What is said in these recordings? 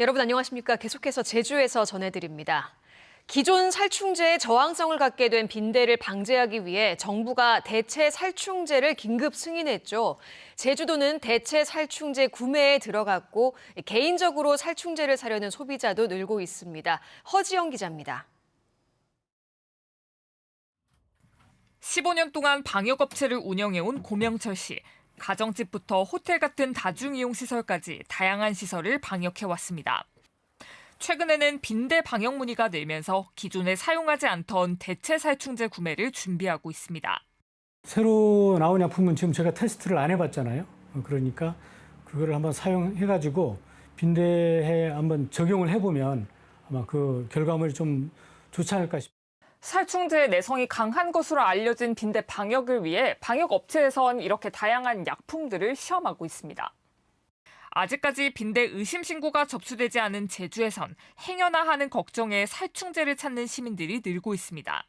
여러분 안녕하십니까? 계속해서 제주에서 전해드립니다. 기존 살충제의 저항성을 갖게 된 빈대를 방제하기 위해 정부가 대체 살충제를 긴급 승인했죠. 제주도는 대체 살충제 구매에 들어갔고 개인적으로 살충제를 사려는 소비자도 늘고 있습니다. 허지영 기자입니다. 15년 동안 방역업체를 운영해온 고명철 씨. 가정집부터 호텔 같은 다중이용 시설까지 다양한 시설을 방역해 왔습니다. 최근에는 빈대 방역 문의가 늘면서 기존에 사용하지 않던 대체 살충제 구매를 준비하고 있습니다. 새로 나온 약품은 지금 제가 테스트를 안 해봤잖아요. 그러니까 그거를 한번 사용해가지고 빈대에 한번 적용을 해보면 아마 그 결과물이 좀 좋지 않을까 싶습니다. 살충제의 내성이 강한 것으로 알려진 빈대 방역을 위해 방역업체에선 이렇게 다양한 약품들을 시험하고 있습니다. 아직까지 빈대 의심 신고가 접수되지 않은 제주에선 행여나 하는 걱정에 살충제를 찾는 시민들이 늘고 있습니다.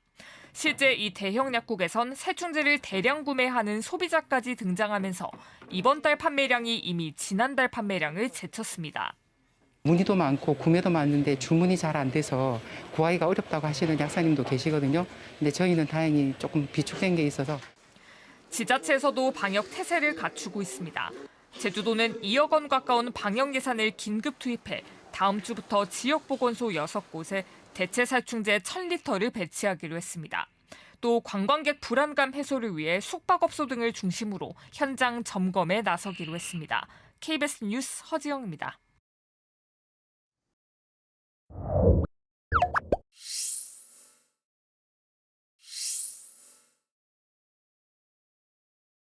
실제 이 대형 약국에선 살충제를 대량 구매하는 소비자까지 등장하면서 이번 달 판매량이 이미 지난달 판매량을 제쳤습니다. 문의도 많고 구매도 많은데 주문이 잘 안 돼서 구하기가 어렵다고 하시는 약사님도 계시거든요. 근데 저희는 다행히 조금 비축된 게 있어서 지자체에서도 방역 태세를 갖추고 있습니다. 제주도는 2억 원 가까운 방역 예산을 긴급 투입해 다음 주부터 지역 보건소 6곳에 대체 살충제 1000리터를 배치하기로 했습니다. 또 관광객 불안감 해소를 위해 숙박업소 등을 중심으로 현장 점검에 나서기로 했습니다. KBS 뉴스 허지영입니다.